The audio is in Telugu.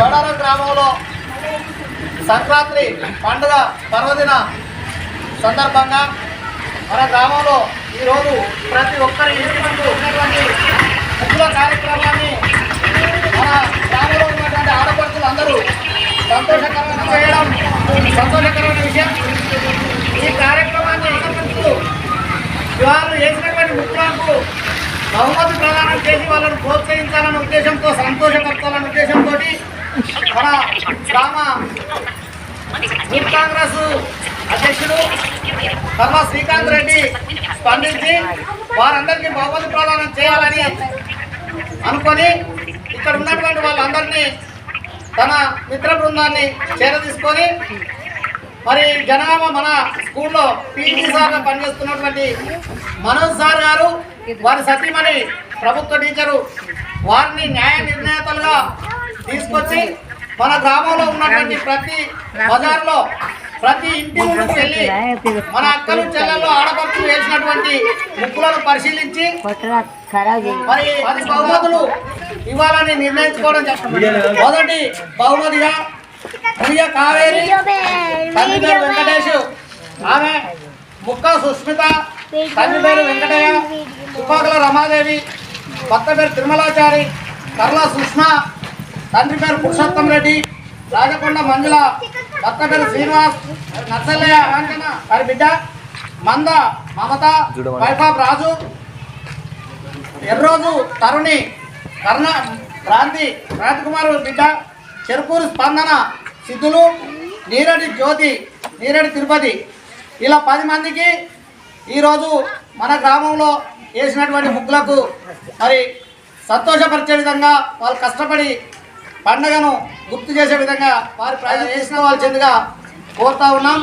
చౌడారం గ్రామంలో సంక్రాంతి పండుగ పర్వదిన సందర్భంగా మన గ్రామంలో ఈరోజు ప్రతి ఒక్కరి ఇంటి ముందు ఉన్నటువంటి ముఖ్య కార్యక్రమాన్ని మన గ్రామంలో ఉన్నటువంటి ఆడపడుతులు అందరూ సంతోషకరంగా చేయడం సంతోషకరమైన విషయం. ఈ కార్యక్రమాన్ని వారు చేసినటువంటి ముఖ్యులకు బహుమతి ప్రదానం చేసి వాళ్ళను ప్రోత్సహించాలనే ఉద్దేశంతో సంతోషపరచాలనే ఉద్దేశం మన గ్రామ కాంగ్రెస్ అధ్యక్షుడు ధర్మ శ్రీకాంత్ రెడ్డి స్పందించి వారందరికీ బహుమతి ప్రదానం చేయాలని అనుకొని ఇక్కడ ఉన్నటువంటి వాళ్ళందరినీ తన మిత్ర బృందాన్ని చేరదీసుకొని మరి జనగామ మన స్కూల్లో పీటీ సార్గా పనిచేస్తున్నటువంటి మనోజ్ సార్ గారు వారి సతీమణి ప్రభుత్వ టీచరు వారిని న్యాయ నిర్ణేతలుగా తీసుకొచ్చి మన గ్రామంలో ఉన్నటువంటి ప్రతి బజార్లో ప్రతి ఇంటి ముందుకు వెళ్ళి మన అక్కలు చెల్లెళ్ళు ఆడపడుచు వేసినటువంటి ముక్కులను పరిశీలించి మరి పది బహుమతులు ఇవ్వాలని నిర్ణయించుకోవడం జరిగింది. మొదటి బహుమతిగా ప్రియ కావేరి పేరు వెంకటేష్ ఆమె ముక్క సుస్మిత పేరు వెంకటయ్య తుపాకుల రమాదేవి భర్త పేరు తిరుమలాచారి కర్ల సుష్మా తండ్రి పేరు పురుషోత్తం రెడ్డి రాజకొండ మంజుల భర్త పేరు శ్రీనివాస్ నర్సల్లయ్య కాంచన వారి బిడ్డ మంద మమత వైఫాబ్ రాజు ఎర్రోజు తరుణి కర్ణ క్రాంతి క్రాంతి కుమార్ బిడ్డ చెరుకూరు స్పందన సిద్ధులు నీరడి జ్యోతి నీరడి తిరుపతి. ఇలా పది మందికి ఈరోజు మన గ్రామంలో వేసినటువంటి ముగ్గులకు మరి సంతోషపరిచే విధంగా వాళ్ళు కష్టపడి పండగను గుర్తు చేసే విధంగా వారి ప్రజలు చేసుకోవాల్సిందిగా కోరుతా ఉన్నాం.